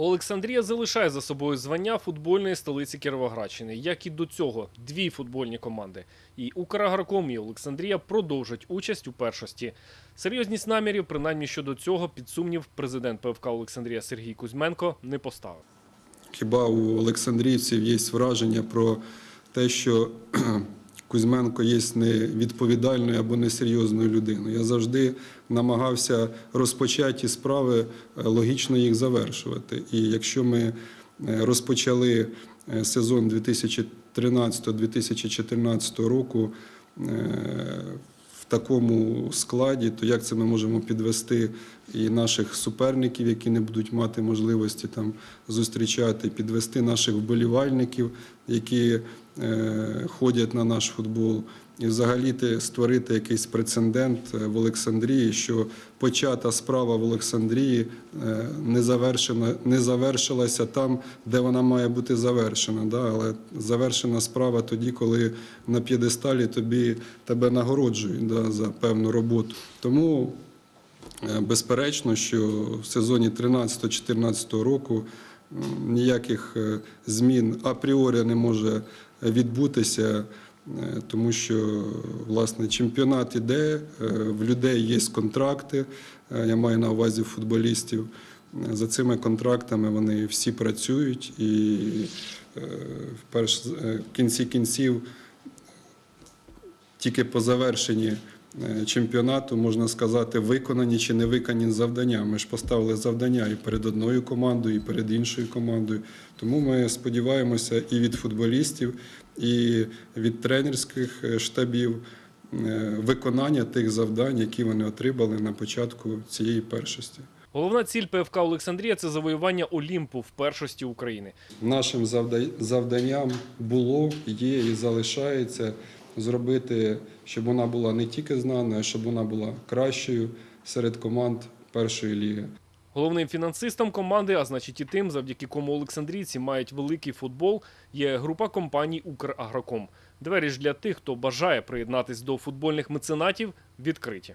Олександрія залишає за собою звання футбольної столиці Кіровоградщини, як і до цього дві футбольні команди. І Украгроком і Олександрія продовжать участь у першості. Серйозність намірів, принаймні щодо цього, під сумнів президент ПФК Олександрія Сергій Кузьменко не поставив. Хіба у Олександрійців є враження про те, що Кузьменко є невідповідальною або несерйозною людиною. Я завжди намагався розпочаті справи е, логічно їх завершувати. І якщо ми е, розпочали е, сезон 2013-2014 року такому складі, то як це ми можемо підвести і наших суперників, які не будуть мати можливості там зустрічати, підвести наших вболівальників, які е, ходять на наш футбол, і взагалі створити якийсь прецедент е, в Олександрії, що почата справа в Олександрії е, не завершена, не завершилася там, де вона має бути завершена. Да? Але завершена справа тоді, коли на п'єдесталі тобі тебе нагороджують да, за певну роботу. Тому Е, Безперечно, що в сезоні 13-14 року ніяких змін апріорі не може відбутися, тому що власне чемпіонат іде, е, в людей є контракти. е, Я маю на увазі футболістів. Е, За цими контрактами вони всі працюють, і е, е, в кінці кінців тільки по завершенні е, чемпіонату можна сказати, виконані чи не виконані завдання. Ми ж поставили завдання і перед одною командою, і перед іншою командою. Тому ми сподіваємося і від футболістів, і від тренерських е, штабів е, виконання тих завдань, які вони отримали на початку цієї першості. Головна ціль ПФК Олександрія це завоювання Олімпу в першості України. Нашим завда- завданням було, є і залишається зробити, щоб вона була не тільки знана, а щоб вона була кращою серед команд першої ліги. Головним фінансистом команди, а значить і тим, завдяки кому Олександрійці мають великий футбол, є група компаній Украгроком. Двері ж для тих, хто бажає приєднатись до футбольних меценатів, відкриті.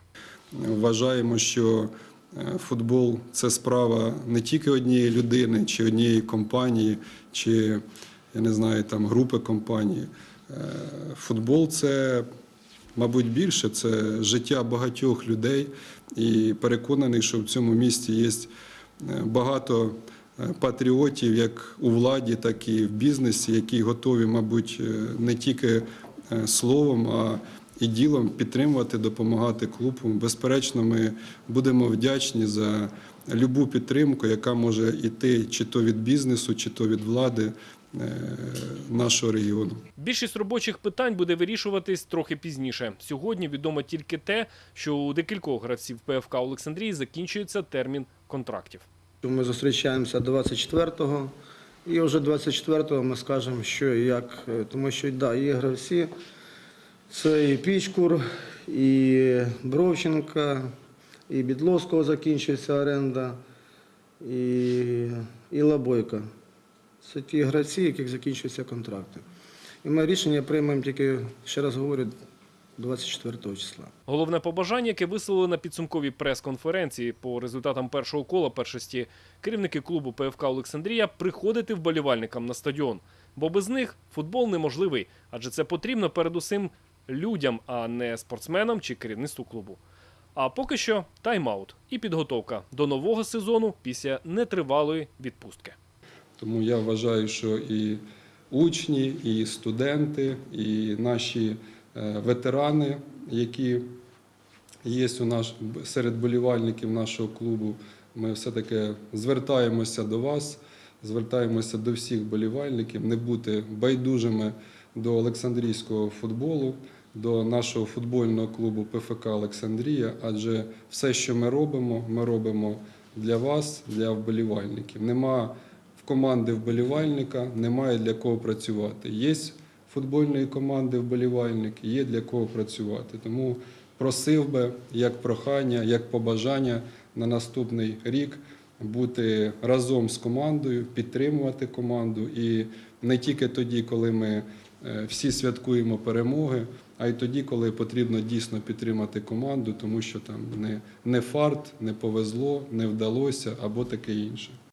Вважаємо, що е, футбол це справа не тільки однієї людини, чи однієї компанії, чи я не знаю, там групи компаній. Е, Футбол це, мабуть, більше це життя багатьох людей, і переконаний, що в цьому місті є е, багато е, патріотів, як у владі, так і в бізнесі, які готові, мабуть, не тільки словом, а і ділом підтримувати, допомагати клубу. Безперечно, ми будемо вдячні за любу підтримку, яка може йти чи то від бізнесу, чи то від влади нашого регіону. Більшість робочих питань буде вирішуватись трохи пізніше. Сьогодні відомо тільки те, що у декількох гравців ПФК Олександрії закінчується термін контрактів. Ми зустрічаємося 24-го, і вже 24-го ми скажемо, що і як. Е, Тому що да, є гравці, це і Пічкур, і Бровченка, і Бідловського закінчується оренда, і, і Лабойка. Це ті гравці, яких закінчуються контракти. І ми рішення приймемо тільки, ще раз говорю, 24 числа. Головне побажання, яке висловили на підсумковій прес-конференції по результатам першого кола першості керівники клубу ПФК Олександрія приходити вболівальникам на стадіон. Бо без них футбол неможливий, адже це потрібно передусім людям, а не спортсменам чи керівництву клубу. А поки що тайм-аут і підготовка до нового сезону після нетривалої відпустки. Тому я вважаю, що і учні, і студенти, і наші е, ветерани, які є у наш, серед болівальників нашого клубу, ми все-таки звертаємося до вас, звертаємося до всіх болівальників, не бути байдужими до Олександрійського футболу, до нашого футбольного клубу ПФК Олександрія, адже все, що ми робимо, ми робимо для вас, для вболівальників. Нема команди вболівальника, немає для кого працювати. Є футбольної команди вболівальник, є для кого працювати. Тому просив би, як прохання, як побажання на наступний рік бути разом з командою, підтримувати команду і не тільки тоді, коли ми е, всі святкуємо перемоги, а й тоді, коли потрібно дійсно підтримати команду, тому що там не, не фарт, не повезло, не вдалося або таке інше.